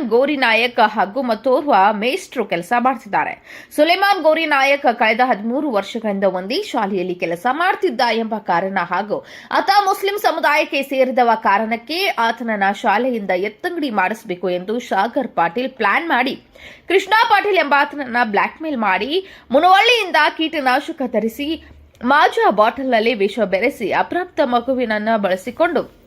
Soleimani ಗೋರಿ ನಾಯಕ್ ಹಾಗೂ ಮತ್ತೋರ್ವ ಮೇಸ್ಟ್ರು ಕೆಲಸ ಮಾಡ್ತಿದ್ದಾರೆ. ಸುಲೇಮಾನ್ ಗೋರಿ ನಾಯಕ್ ಕಳೆದ ಹದಿಮೂರು ವರ್ಷಗಳಿಂದ ಒಂದೇ ಶಾಲೆಯಲ್ಲಿ ಕೆಲಸ ಮಾಡ್ತಿದ್ದ ಎಂಬ ಕಾರಣ ಹಾಗೂ ಆತ ಮುಸ್ಲಿಂ ಸಮುದಾಯಕ್ಕೆ ಸೇರಿದವ ಕಾರಣಕ್ಕೆ ಆತನನ್ನ ಶಾಲೆಯಿಂದ ಎತ್ತಂಗಡಿ ಮಾಡಿಸಬೇಕು ಎಂದು ಶಾಗರ್ ಪಾಟೀಲ್ ಪ್ಲಾನ್ ಮಾಡಿ. ಕೃಷ್ಣ ಪಾಟೀಲ್ ಎಂಬಾತನನ್ನ ಬ್ಲಾಕ್ ಮೇಲ್ ಮಾಡಿ ಮುನವಳ್ಳಿಯಿಂದ ಕೀಟನಾಶಕ ತರಿಸಿ, ಮಾಜಾ ಬಾಟಲ್ನಲ್ಲಿ ವಿಷ ಬೆರೆಸಿ ಅಪ್ರಾಪ್ತ ಮಗುವಿನನ್ನ ಬಳಸಿಕೊಂಡು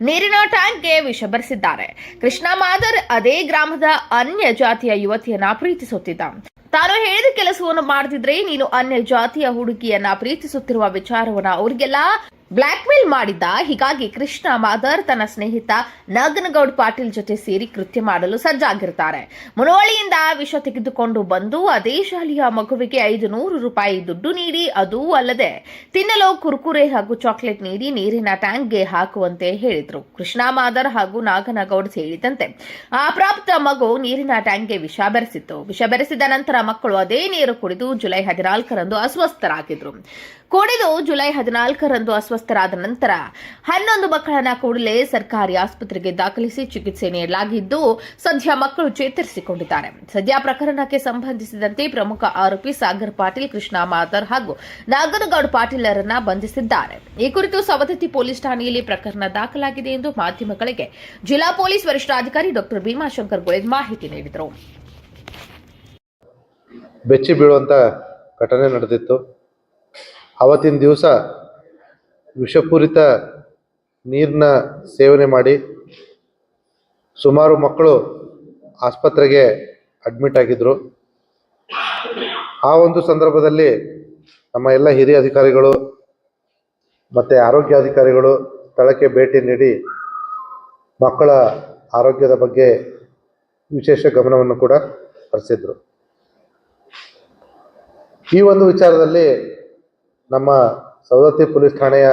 ನೀರಿನ ಟ್ಯಾಂಕ್ಗೆ ವಿಷ ಬರೆಸಿದ್ದಾರೆ. ಕೃಷ್ಣ ಮಾದರ್ ಅದೇ ಗ್ರಾಮದ ಅನ್ಯ ಜಾತಿಯ ಯುವತಿಯನ್ನ ಪ್ರೀತಿಸುತ್ತಿದ್ದ. ತಾನು ಹೇಳಿದ ಕೆಲಸವನ್ನು ಮಾಡದಿದ್ರೆ ನೀನು ಅನ್ಯ ಜಾತಿಯ ಹುಡುಗಿಯನ್ನ ಪ್ರೀತಿಸುತ್ತಿರುವ ವಿಚಾರವನ್ನ ಅವರಿಗೆಲ್ಲ ಬ್ಲಾಕ್ ಮೇಲ್ ಮಾಡಿದ್ದ, ಹೀಗಾಗಿ ಕೃಷ್ಣ ಮಾದರ್ ತನ್ನ ಸ್ನೇಹಿತ ನಾಗನಗೌಡ್ ಪಾಟೀಲ್ ಜೊತೆ ಸೇರಿ ಕೃತ್ಯ ಮಾಡಲು ಸಜ್ಜಾಗಿರ್ತಾರೆ. ಮುನವಳ್ಳಿಯಿಂದ ವಿಷ ತೆಗೆದುಕೊಂಡು ಬಂದು, ಅದೇ ಶಾಲೆಯ ಮಗುವಿಗೆ ಐದು ನೂರು ರೂಪಾಯಿ ದುಡ್ಡು ನೀಡಿ, ಅದೂ ಅಲ್ಲದೆ ತಿನ್ನಲು ಕುರ್ಕುರೆ ಹಾಗೂ ಚಾಕ್ಲೇಟ್ ನೀಡಿ ನೀರಿನ ಟ್ಯಾಂಕ್ಗೆ ಹಾಕುವಂತೆ ಹೇಳಿದ್ರು. ಕೃಷ್ಣ ಮಾದರ್ ಹಾಗೂ ನಾಗನಗೌಡ್ ಸೇರಿದಂತೆ ಆ ಪ್ರಾಪ್ತ ಮಗು ನೀರಿನ ಟ್ಯಾಂಕ್ಗೆ ವಿಷ ಬೆರೆಸಿತ್ತು. ವಿಷ ಬೆರೆಸಿದ ನಂತರ ಮಕ್ಕಳು ಅದೇ ನೀರು ಕುಡಿದು ಜುಲೈ ಹದಿನಾಲ್ಕರಂದು ಅಸ್ವಸ್ಥರಾಗಿದ್ರು. ಕುಡಿದು ಜುಲೈ ಹದಿನಾಲ್ಕರಂದು ಅಸ್ವಸ್ಥರಾದ ನಂತರ ಹನ್ನೊಂದು ಮಕ್ಕಳನ್ನ ಕೂಡಲೇ ಸರ್ಕಾರಿ ಆಸ್ಪತ್ರೆಗೆ ದಾಖಲಿಸಿ ಚಿಕಿತ್ಸೆ ನೀಡಲಾಗಿದ್ದು, ಸದ್ಯ ಮಕ್ಕಳು ಚೇತರಿಸಿಕೊಂಡಿದ್ದಾರೆ. ಸದ್ಯ ಪ್ರಕರಣಕ್ಕೆ ಸಂಬಂಧಿಸಿದಂತೆ ಪ್ರಮುಖ ಆರೋಪಿ ಸಾಗರ್ ಪಾಟೀಲ್, ಕೃಷ್ಣ ಮಾತರ್ ಹಾಗೂ ನಾಗನಗೌಡ ಪಾಟೀಲರನ್ನ ಬಂಧಿಸಿದ್ದಾರೆ. ಈ ಕುರಿತು ಸವದತ್ತಿ ಪೊಲೀಸ್ ಠಾಣೆಯಲ್ಲಿ ಪ್ರಕರಣ ದಾಖಲಾಗಿದೆ ಎಂದು ಮಾಧ್ಯಮಗಳಿಗೆ ಜಿಲ್ಲಾ ಪೊಲೀಸ್ ವರಿಷ್ಠಾಧಿಕಾರಿ ಡಾಕ್ಟರ್ ಭೀಮಾಶಂಕರ್ ಗೋಯಲ್ ಮಾಹಿತಿ ನೀಡಿದರು. ಬೆಚ್ಚಿ ಬೀಳುವಂಥ ಘಟನೆ ನಡೆದಿತ್ತು. ಅವತ್ತಿನ ದಿವಸ ವಿಷಪೂರಿತ ನೀರನ್ನ ಸೇವನೆ ಮಾಡಿ ಸುಮಾರು ಮಕ್ಕಳು ಆಸ್ಪತ್ರೆಗೆ ಅಡ್ಮಿಟ್ ಆಗಿದ್ದರು ಆ ಒಂದು ಸಂದರ್ಭದಲ್ಲಿ ನಮ್ಮ ಎಲ್ಲ ಹಿರಿಯ ಅಧಿಕಾರಿಗಳು ಮತ್ತು ಆರೋಗ್ಯ ಅಧಿಕಾರಿಗಳು ಸ್ಥಳಕ್ಕೆ ಭೇಟಿ ನೀಡಿ ಮಕ್ಕಳ ಆರೋಗ್ಯದ ಬಗ್ಗೆ ವಿಶೇಷ ಗಮನವನ್ನು ಕೂಡ ಹರಿಸಿದ್ರು. ಈ ಒಂದು ವಿಚಾರದಲ್ಲಿ ನಮ್ಮ ಸವದತ್ತಿ ಪೊಲೀಸ್ ಠಾಣೆಯ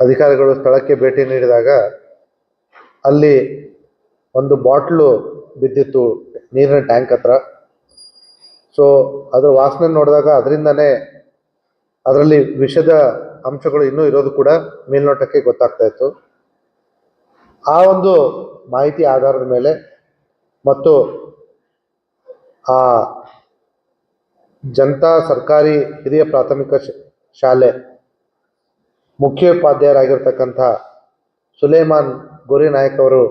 ಅಧಿಕಾರಿಗಳು ಸ್ಥಳಕ್ಕೆ ಭೇಟಿ ನೀಡಿದಾಗ ಅಲ್ಲಿ ಒಂದು ಬಾಟ್ಲು ಬಿದ್ದಿತ್ತು ನೀರಿನ ಟ್ಯಾಂಕ್ ಹತ್ರ. ಸೊ ಅದರ ವಾಸನೆ ನೋಡಿದಾಗ ಅದರಿಂದನೇ ಅದರಲ್ಲಿ ವಿಷದ ಅಂಶಗಳು ಇನ್ನೂ ಇರೋದು ಕೂಡ ಮೇಲ್ನೋಟಕ್ಕೆ ಗೊತ್ತಾಗ್ತಾ ಇತ್ತು. ಆ ಒಂದು ಮಾಹಿತಿ ಆಧಾರದ ಮೇಲೆ ಮತ್ತು ಆ ಜನತಾ ಸರ್ಕಾರಿ ಹಿರಿಯ ಪ್ರಾಥಮಿಕ ಶಾಲೆ ಮುಖ್ಯೋಪಾಧ್ಯಾಯರಾಗಿರ್ತಕ್ಕಂಥ ಸುಲೇಮಾನ್ ಗೋರಿ ನಾಯಕ್ ಅವರು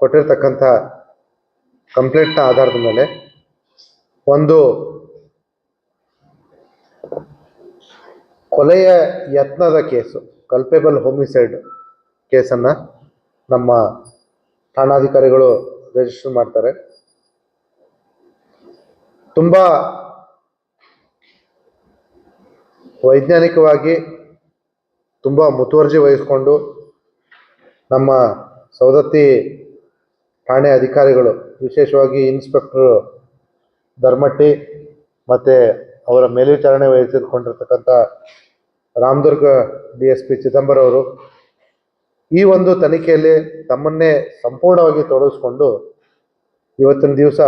ಕೊಟ್ಟಿರ್ತಕ್ಕಂಥ ಕಂಪ್ಲೇಂಟ್ನ ಆಧಾರದ ಮೇಲೆ ಒಂದು ಕೊಲೆಯ ಯತ್ನದ ಕೇಸು ಕಲ್ಪೇಬಲ್ ಹೋಮಿಸೈಡ್ ಕೇಸನ್ನು ನಮ್ಮ ಠಾಣಾಧಿಕಾರಿಗಳು ರಿಜಿಸ್ಟರ್ ಮಾಡ್ತಾರೆ. ತುಂಬ ವೈಜ್ಞಾನಿಕವಾಗಿ ತುಂಬ ಮುತುವರ್ಜಿ ವಹಿಸಿಕೊಂಡು ನಮ್ಮ ಸವದತ್ತಿ ಠಾಣೆ ಅಧಿಕಾರಿಗಳು, ವಿಶೇಷವಾಗಿ ಇನ್ಸ್ಪೆಕ್ಟರ್ ಧರ್ಮಟ್ಟಿ ಮತ್ತು ಅವರ ಮೇಲ್ವಿಚಾರಣೆ ವಹಿಸಿಕೊಂಡಿರ್ತಕ್ಕಂಥ Ramdurg D S P Chidambara ಅವರು, ಈ ಒಂದು ತನಿಖೆಯಲ್ಲಿ ತಮ್ಮನ್ನೇ ಸಂಪೂರ್ಣವಾಗಿ ತೊಡಗಿಸ್ಕೊಂಡು ಇವತ್ತಿನ ದಿವಸ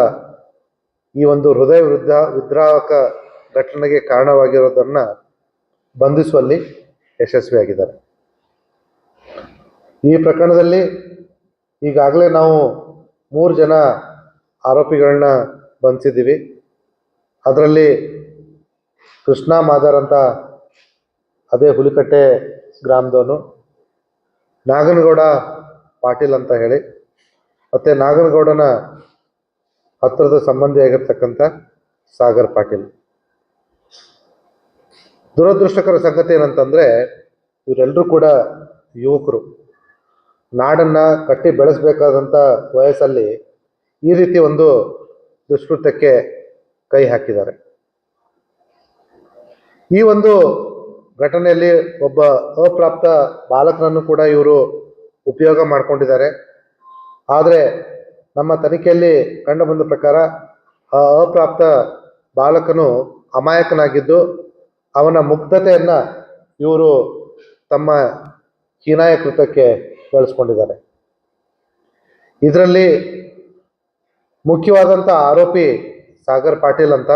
ಈ ಒಂದು ಹೃದಯ ವೃದ್ಧ ವಿದ್ರಾವಕ ಘಟನೆಗೆ ಕಾರಣವಾಗಿರೋದನ್ನು ಬಂಧಿಸುವಲ್ಲಿ ಯಶಸ್ವಿಯಾಗಿದ್ದಾರೆ ಈ ಪ್ರಕರಣದಲ್ಲಿ ಈಗಾಗಲೇ ನಾವು ಮೂರು ಜನ ಆರೋಪಿಗಳನ್ನ ಬಂಧಿಸಿದ್ದೀವಿ. ಅದರಲ್ಲಿ ಕೃಷ್ಣ ಮಾದರ್ ಅಂತ ಅದೇ ಹುಲಿಕಟ್ಟೆ ಗ್ರಾಮದವನು, ನಾಗನಗೌಡ ಪಾಟೀಲ್ ಅಂತ ಹೇಳಿ. ಮತ್ತು ನಾಗನಗೌಡನ ಹತ್ತಿರದ ಸಂಬಂಧಿಯಾಗಿರ್ತಕ್ಕಂಥ ಸಾಗರ್ ಪಾಟೀಲ್. ದುರದೃಷ್ಟಕರ ಸಂಗತಿ ಏನಂತಂದರೆ ಇವರೆಲ್ಲರೂ ಕೂಡ ಯುವಕರು. ನಾಡನ್ನು ಕಟ್ಟಿ ಬೆಳೆಸಬೇಕಾದಂಥ ವಯಸ್ಸಲ್ಲಿ ಈ ರೀತಿ ಒಂದು ದುಷ್ಕೃತ್ಯಕ್ಕೆ ಕೈ ಹಾಕಿದ್ದಾರೆ. ಈ ಒಂದು ಘಟನೆಯಲ್ಲಿ ಒಬ್ಬ ಅಪ್ರಾಪ್ತ ಬಾಲಕನನ್ನು ಕೂಡ ಇವರು ಉಪಯೋಗ ಮಾಡಿಕೊಂಡಿದ್ದಾರೆ. ಆದರೆ ನಮ್ಮ ತನಿಖೆಯಲ್ಲಿ ಕಂಡುಬಂದ ಪ್ರಕಾರ ಆ ಅಪ್ರಾಪ್ತ ಬಾಲಕನು ಅಮಾಯಕನಾಗಿದ್ದು ಅವನ ಮುಗ್ಧತೆಯನ್ನ ಇವರು ತಮ್ಮ ಹೀನಾಯ ಕೃತಕ್ಕೆ ಬಳಸ್ಕೊಂಡಿದ್ದಾರೆ. ಇದರಲ್ಲಿ ಮುಖ್ಯವಾದಂಥ ಆರೋಪಿ ಸಾಗರ್ ಪಾಟೀಲ್ ಅಂತ.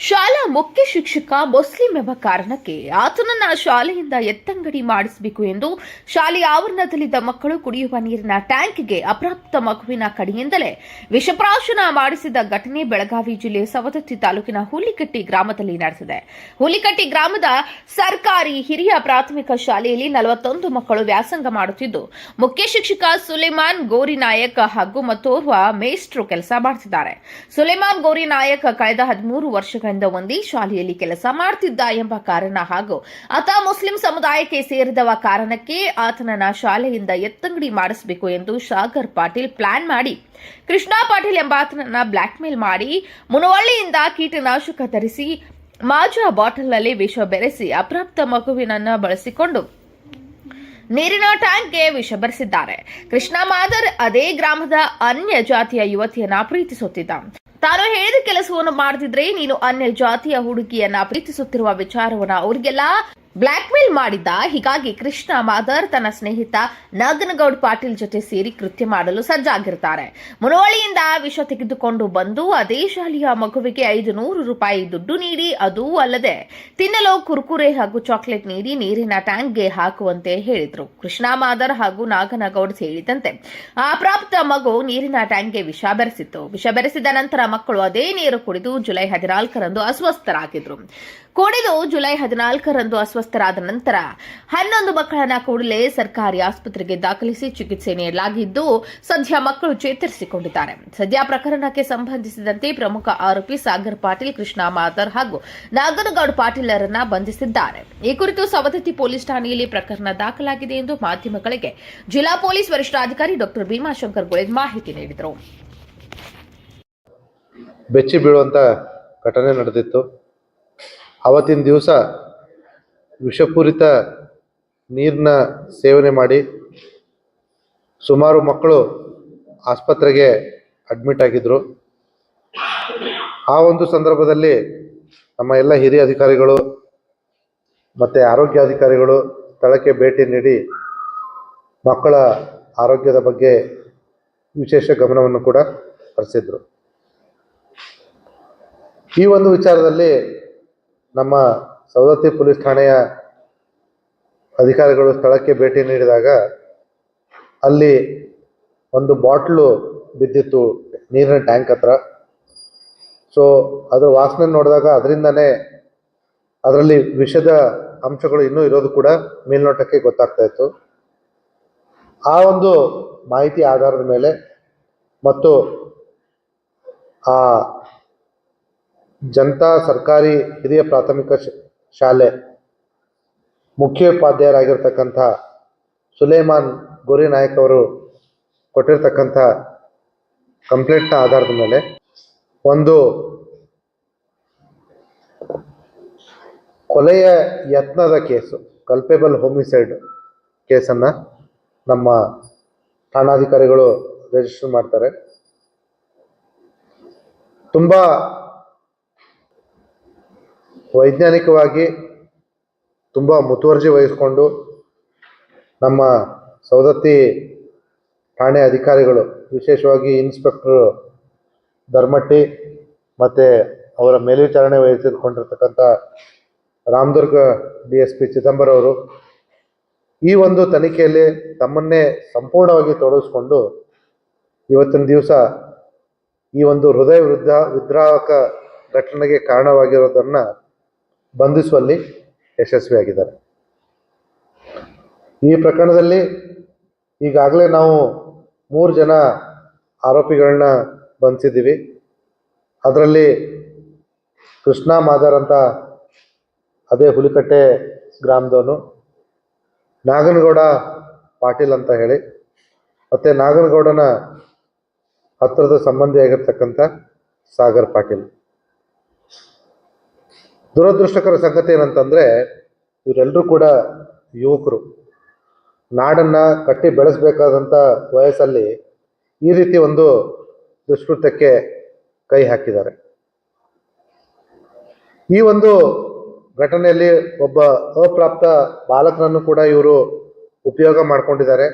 ಶಾಲಾ ಮುಖ್ಯ ಶಿಕ್ಷಕ ಮುಸ್ಲಿಂ ಎಂಬ ಕಾರಣಕ್ಕೆ ಆತನನ್ನ ಶಾಲೆಯಿಂದ ಎತ್ತಂಗಡಿ ಮಾಡಿಸಬೇಕು ಎಂದು ಶಾಲೆಯ ಆವರಣದಲ್ಲಿದ್ದ ಮಕ್ಕಳು ಕುಡಿಯುವ ನೀರಿನ ಟ್ಯಾಂಕ್ಗೆ ಅಪ್ರಾಪ್ತ ಮಗುವಿನ ಕಡೆಯಿಂದಲೇ ವಿಷಪ್ರಾಶನ ಮಾಡಿಸಿದ ಘಟನೆ ಬೆಳಗಾವಿ ಜಿಲ್ಲೆ ಸವದತ್ತಿ ತಾಲೂಕಿನ ಹುಲಿಕಟ್ಟಿ ಗ್ರಾಮದಲ್ಲಿ ನಡೆದಿದೆ ಹುಲಿಕಟ್ಟಿ ಗ್ರಾಮದ ಸರ್ಕಾರಿ ಹಿರಿಯ ಪ್ರಾಥಮಿಕ ಶಾಲೆಯಲ್ಲಿ ನಲವತ್ತೊಂದು ಮಕ್ಕಳು ವ್ಯಾಸಂಗ ಮಾಡುತ್ತಿದ್ದು, ಮುಖ್ಯ ಶಿಕ್ಷಕ ಸುಲೇಮಾನ್ ಗೋರಿ ನಾಯಕ್ ಹಾಗೂ ಮತ್ತೋರ್ವ ಮೇಸ್ಟ್ರು ಕೆಲಸ ಮಾಡುತ್ತಿದ್ದಾರೆ ಸುಲೇಮಾನ್ ಗೋರಿ ನಾಯಕ್ ಕಳೆದ ಹದಿಮೂರು ವರ್ಷಗಳಿಂದ ಒಂದೇ ಶಾಲೆಯಲ್ಲಿ ಕೆಲಸ ಮಾಡ್ತಿದ್ದ ಎಂಬ ಕಾರಣ ಹಾಗೂ ಆತ ಮುಸ್ಲಿಂ ಸಮುದಾಯಕ್ಕೆ ಸೇರಿದವ ಕಾರಣಕ್ಕೆ ಆತನನ್ನ ಶಾಲೆಯಿಂದ ಎತ್ತಂಗಡಿ ಮಾಡಿಸಬೇಕು ಎಂದು ಸಾಗರ್ ಪಾಟೀಲ್ ಪ್ಲಾನ್ ಮಾಡಿ. ಕೃಷ್ಣ ಪಾಟೀಲ್ ಎಂಬ ಆತನನ್ನ ಬ್ಲಾಕ್ ಮೇಲ್ ಮಾಡಿ ಮುನವಳ್ಳಿಯಿಂದ ಕೀಟನಾಶಕ ತರಿಸಿ ಮಾಜಾ ಬಾಟಲ್ನಲ್ಲಿ ವಿಷ ಬೆರೆಸಿ ಅಪ್ರಾಪ್ತ ಮಗುವಿನನ್ನ ಬಳಸಿಕೊಂಡು ನೀರಿನ ಟ್ಯಾಂಕ್ಗೆ ವಿಷ ಬೆರೆಸಿದ್ದಾರೆ. ಕೃಷ್ಣ ಮಾದರ್ ಅದೇ ಗ್ರಾಮದ ಅನ್ಯ ಜಾತಿಯ ಯುವತಿಯನ್ನ ಪ್ರೀತಿಸುತ್ತಿದ್ದ. ತಾನು ಹೇಳಿದ ಕೆಲಸವನ್ನು ಮಾಡದಿದ್ರೆ ನೀನು ಅನ್ಯ ಜಾತಿಯ ಹುಡುಗಿಯನ್ನ ಪ್ರೀತಿಸುತ್ತಿರುವ ವಿಚಾರವನ್ನ ಅವರಿಗೆಲ್ಲ ಬ್ಲಾಕ್ ಮೇಲ್ ಮಾಡಿದ್ದ ಹೀಗಾಗಿ ಕೃಷ್ಣ ಮಾದರ್ ತನ್ನ ಸ್ನೇಹಿತ ನಾಗನಗೌಡ್ ಪಾಟೀಲ್ ಜೊತೆ ಸೇರಿ ಕೃತ್ಯ ಮಾಡಲು ಸಜ್ಜಾಗಿರ್ತಾರೆ. ಮುನವಳಿಯಿಂದ ವಿಷ ತೆಗೆದುಕೊಂಡು ಬಂದು ಅದೇ ಶಾಲೆಯ ಮಗುವಿಗೆ ಐದು ನೂರು ರೂಪಾಯಿ ದುಡ್ಡು ನೀಡಿ ಅದೂ ಅಲ್ಲದೆ ತಿನ್ನಲು ಕುರ್ಕುರೆ ಹಾಗೂ ಚಾಕ್ಲೇಟ್ ನೀಡಿ ನೀರಿನ ಟ್ಯಾಂಕ್ಗೆ ಹಾಕುವಂತೆ ಹೇಳಿದ್ರು. ಕೃಷ್ಣ ಮಾದರ್ ಹಾಗೂ ನಾಗನಗೌಡ್ ಸೇರಿದಂತೆ ಆ ಪ್ರಾಪ್ತ ಮಗು ನೀರಿನ ಟ್ಯಾಂಕ್ಗೆ ವಿಷ ಬೆರೆಸಿತ್ತು. ವಿಷ ಬೆರೆಸಿದ ನಂತರ ಮಕ್ಕಳು ಅದೇ ನೀರು ಕುಡಿದು ಜುಲೈ ಹದಿನಾಲ್ಕರಂದು ಅಸ್ವಸ್ಥರಾಗಿದ್ರು. ಕುಡಿದು ಜುಲೈ ಹದಿನಾಲ್ಕರಂದು ಅಸ್ವಸ್ಥರಾದ ನಂತರ ಹನ್ನೊಂದು ಮಕ್ಕಳನ್ನ ಕೂಡಲೇ ಸರ್ಕಾರಿ ಆಸ್ಪತ್ರೆಗೆ ದಾಖಲಿಸಿ ಚಿಕಿತ್ಸೆ ನೀಡಲಾಗಿದ್ದು, ಸದ್ಯ ಮಕ್ಕಳು ಚೇತರಿಸಿಕೊಂಡಿದ್ದಾರೆ. ಸದ್ಯ ಪ್ರಕರಣಕ್ಕೆ ಸಂಬಂಧಿಸಿದಂತೆ ಪ್ರಮುಖ ಆರೋಪಿ ಸಾಗರ್ ಪಾಟೀಲ್, ಕೃಷ್ಣ ಮಾದರ್ ಹಾಗೂ ನಾಗನಗೌಡ ಪಾಟೀಲರನ್ನ ಬಂಧಿಸಿದ್ದಾರೆ. ಈ ಕುರಿತು ಸವದತ್ತಿ ಪೊಲೀಸ್ ಠಾಣೆಯಲ್ಲಿ ಪ್ರಕರಣ ದಾಖಲಾಗಿದೆ ಎಂದು ಮಾಧ್ಯಮಗಳಿಗೆ ಜಿಲ್ಲಾ ಪೊಲೀಸ್ ವರಿಷ್ಠಾಧಿಕಾರಿ ಡಾಕ್ಟರ್ ಭೀಮಾಶಂಕರ್ ಗುಳೇದ್ ಮಾಹಿತಿ ನೀಡಿದರು. ಬೆಚ್ಚಿ ಬೀಳುವಂಥ ಘಟನೆ ನಡೆದಿತ್ತು. ಆವತ್ತಿನ ದಿವಸ ವಿಷಪೂರಿತ ನೀರನ್ನ ಸೇವನೆ ಮಾಡಿ ಸುಮಾರು ಮಕ್ಕಳು ಆಸ್ಪತ್ರೆಗೆ ಅಡ್ಮಿಟ್ ಆಗಿದ್ದರು ಆ ಒಂದು ಸಂದರ್ಭದಲ್ಲಿ ನಮ್ಮ ಎಲ್ಲ ಹಿರಿಯ ಅಧಿಕಾರಿಗಳು ಮತ್ತು ಆರೋಗ್ಯ ಅಧಿಕಾರಿಗಳು ಸ್ಥಳಕ್ಕೆ ಭೇಟಿ ನೀಡಿ ಮಕ್ಕಳ ಆರೋಗ್ಯದ ಬಗ್ಗೆ ವಿಶೇಷ ಗಮನವನ್ನು ಕೂಡ ಹರಿಸಿದ್ರು. ಈ ಒಂದು ವಿಚಾರದಲ್ಲಿ ನಮ್ಮ ಸವದತ್ತಿ ಪೊಲೀಸ್ ಠಾಣೆಯ ಅಧಿಕಾರಿಗಳು ಸ್ಥಳಕ್ಕೆ ಭೇಟಿ ನೀಡಿದಾಗ ಅಲ್ಲಿ ಒಂದು ಬಾಟ್ಲು ಬಿದ್ದಿತ್ತು ನೀರಿನ ಟ್ಯಾಂಕ್ ಹತ್ರ. ಸೊ ಅದರ ವಾಸನೆ ನೋಡಿದಾಗ ಅದರಿಂದನೇ ಅದರಲ್ಲಿ ವಿಷದ ಅಂಶಗಳು ಇನ್ನೂ ಇರೋದು ಕೂಡ ಮೇಲ್ನೋಟಕ್ಕೆ ಗೊತ್ತಾಗ್ತಾ ಇತ್ತು. ಆ ಒಂದು ಮಾಹಿತಿ ಆಧಾರದ ಮೇಲೆ ಮತ್ತು ಆ ಜನತಾ ಸರ್ಕಾರಿ ಹಿರಿಯ ಪ್ರಾಥಮಿಕ ಶಾಲೆ ಮುಖ್ಯೋಪಾಧ್ಯಾಯರಾಗಿರ್ತಕ್ಕಂಥ ಸುಲೇಮಾನ್ ಗೋರಿ ನಾಯಕ್ ಅವರು ಕೊಟ್ಟಿರ್ತಕ್ಕಂಥ ಕಂಪ್ಲೇಂಟ್ನ ಆಧಾರದ ಮೇಲೆ ಒಂದು ಕೊಲೆಯ ಯತ್ನದ ಕೇಸು ಕಲ್ಪೇಬಲ್ ಹೋಮಿಸೈಡ್ ಕೇಸನ್ನು ನಮ್ಮ ಠಾಣಾಧಿಕಾರಿಗಳು ರಿಜಿಸ್ಟರ್ ಮಾಡ್ತಾರೆ. ತುಂಬ ವೈಜ್ಞಾನಿಕವಾಗಿ ತುಂಬ ಮುತುವರ್ಜಿ ವಹಿಸಿಕೊಂಡು ನಮ್ಮ ಸವದತ್ತಿ ಠಾಣೆ ಅಧಿಕಾರಿಗಳು, ವಿಶೇಷವಾಗಿ ಇನ್ಸ್ಪೆಕ್ಟರ್ ಧರ್ಮಟ್ಟಿ ಮತ್ತು ಅವರ ಮೇಲ್ವಿಚಾರಣೆ ವಹಿಸಿಕೊಂಡಿರ್ತಕ್ಕಂಥ Ramdurg D S P Chidambara ಅವರು, ಈ ಒಂದು ತನಿಖೆಯಲ್ಲಿ ತಮ್ಮನ್ನೇ ಸಂಪೂರ್ಣವಾಗಿ ತೊಡಗಿಸ್ಕೊಂಡು ಇವತ್ತಿನ ದಿವಸ ಈ ಒಂದು ಹೃದಯ ವೃದ್ಧ ವಿದ್ರಾವಕ ಘಟನೆಗೆ ಕಾರಣವಾಗಿರೋದನ್ನು ಬಂಧಿಸುವಲ್ಲಿ ಯಶಸ್ವಿಯಾಗಿದ್ದಾರೆ. ಈ ಪ್ರಕರಣದಲ್ಲಿ ಈಗಾಗಲೇ ನಾವು ಮೂರು ಜನ ಆರೋಪಿಗಳನ್ನ ಬಂಧಿಸಿದ್ದೀವಿ. ಅದರಲ್ಲಿ ಕೃಷ್ಣ ಮಾದರ್ ಅಂತ ಅದೇ ಹುಲಿಕಟ್ಟೆ ಗ್ರಾಮದವನು, ನಾಗನಗೌಡ ಪಾಟೀಲ್ ಅಂತ ಹೇಳಿ, ಮತ್ತು ನಾಗನಗೌಡನ ಹತ್ತಿರದ ಸಂಬಂಧಿಯಾಗಿರ್ತಕ್ಕಂಥ ಸಾಗರ್ ಪಾಟೀಲ್. ದುರದೃಷ್ಟಕರ ಸಂಗತಿ ಏನಂತಂದರೆ ಇವರೆಲ್ಲರೂ ಕೂಡ ಯುವಕರು. ನಾಡನ್ನು ಕಟ್ಟಿ ಬೆಳೆಸಬೇಕಾದಂಥ ವಯಸ್ಸಲ್ಲಿ ಈ ರೀತಿ ಒಂದು ದುಷ್ಕೃತ್ಯಕ್ಕೆ ಕೈ ಹಾಕಿದ್ದಾರೆ. ಈ ಒಂದು ಘಟನೆಯಲ್ಲಿ ಒಬ್ಬ ಅಪ್ರಾಪ್ತ ಬಾಲಕನನ್ನು ಕೂಡ ಇವರು ಉಪಯೋಗ ಮಾಡಿಕೊಂಡಿದ್ದಾರೆ.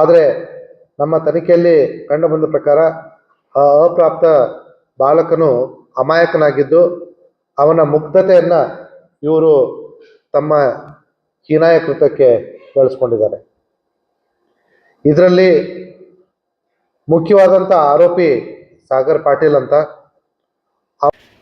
ಆದರೆ ನಮ್ಮ ತನಿಖೆಯಲ್ಲಿ ಕಂಡುಬಂದ ಪ್ರಕಾರ ಆ ಅಪ್ರಾಪ್ತ ಬಾಲಕನು ಅಮಾಯಕನಾಗಿದ್ದು ಅವನ ಮುಗ್ಧತೆಯನ್ನು ಇವರು ತಮ್ಮ ಹೀನಾಯ ಕೃತಕ್ಕೆ ಬಳಸ್ಕೊಂಡಿದ್ದಾರೆ. ಇದರಲ್ಲಿ ಮುಖ್ಯವಾದಂಥ ಆರೋಪಿ ಸಾಗರ್ ಪಾಟೀಲ್ ಅಂತ.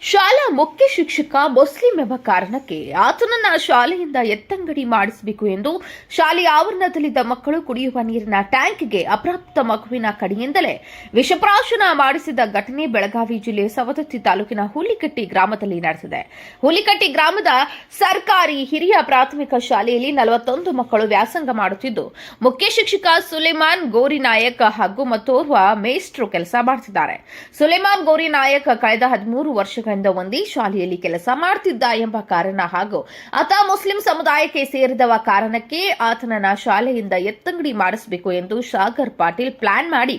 ಶಾಲಾ ಮುಖ್ಯ ಶಿಕ್ಷಕ ಮುಸ್ಲಿಂ ಎಂಬ ಕಾರಣಕ್ಕೆ ಆತನನ್ನ ಶಾಲೆಯಿಂದ ಎತ್ತಂಗಡಿ ಮಾಡಿಸಬೇಕು ಎಂದು ಶಾಲೆಯ ಆವರಣದಲ್ಲಿದ್ದ ಮಕ್ಕಳು ಕುಡಿಯುವ ನೀರಿನ ಟ್ಯಾಂಕ್ಗೆ ಅಪ್ರಾಪ್ತ ಮಗುವಿನ ಕಡೆಯಿಂದಲೇ ವಿಷಪ್ರಾಶನ ಮಾಡಿಸಿದ ಘಟನೆ ಬೆಳಗಾವಿ ಜಿಲ್ಲೆ ಸವದತ್ತಿ ತಾಲೂಕಿನ ಹುಲಿಕಟ್ಟಿ ಗ್ರಾಮದಲ್ಲಿ ನಡೆಸಿದೆ. ಹುಲಿಕಟ್ಟಿ ಗ್ರಾಮದ ಸರ್ಕಾರಿ ಹಿರಿಯ ಪ್ರಾಥಮಿಕ ಶಾಲೆಯಲ್ಲಿ ನಲವತ್ತೊಂದು ಮಕ್ಕಳು ವ್ಯಾಸಂಗ ಮಾಡುತ್ತಿದ್ದು, ಮುಖ್ಯ ಶಿಕ್ಷಕ ಸುಲೇಮಾನ್ ಗೋರಿ ನಾಯಕ್ ಹಾಗೂ ಮತ್ತೋರ್ವ ಮೇಸ್ಟ್ರು ಕೆಲಸ ಮಾಡುತ್ತಿದ್ದಾರೆ ಸುಲೇಮಾನ್ ಗೋರಿ ನಾಯಕ್ ಕಳೆದ ಹದಿಮೂರು ವರ್ಷಗಳಿಂದ ಒಂದೇ ಶಾಲೆಯಲ್ಲಿ ಕೆಲಸ ಮಾಡುತ್ತಿದ್ದ ಎಂಬ ಕಾರಣ ಹಾಗೂ ಆತ ಮುಸ್ಲಿಂ ಸಮುದಾಯಕ್ಕೆ ಸೇರಿದವ ಕಾರಣಕ್ಕೆ ಆತನನ್ನ ಶಾಲೆಯಿಂದ ಎತ್ತಂಗಡಿ ಮಾಡಿಸಬೇಕು ಎಂದು ಸಾಗರ್ ಪಾಟೀಲ್ ಪ್ಲಾನ್ ಮಾಡಿ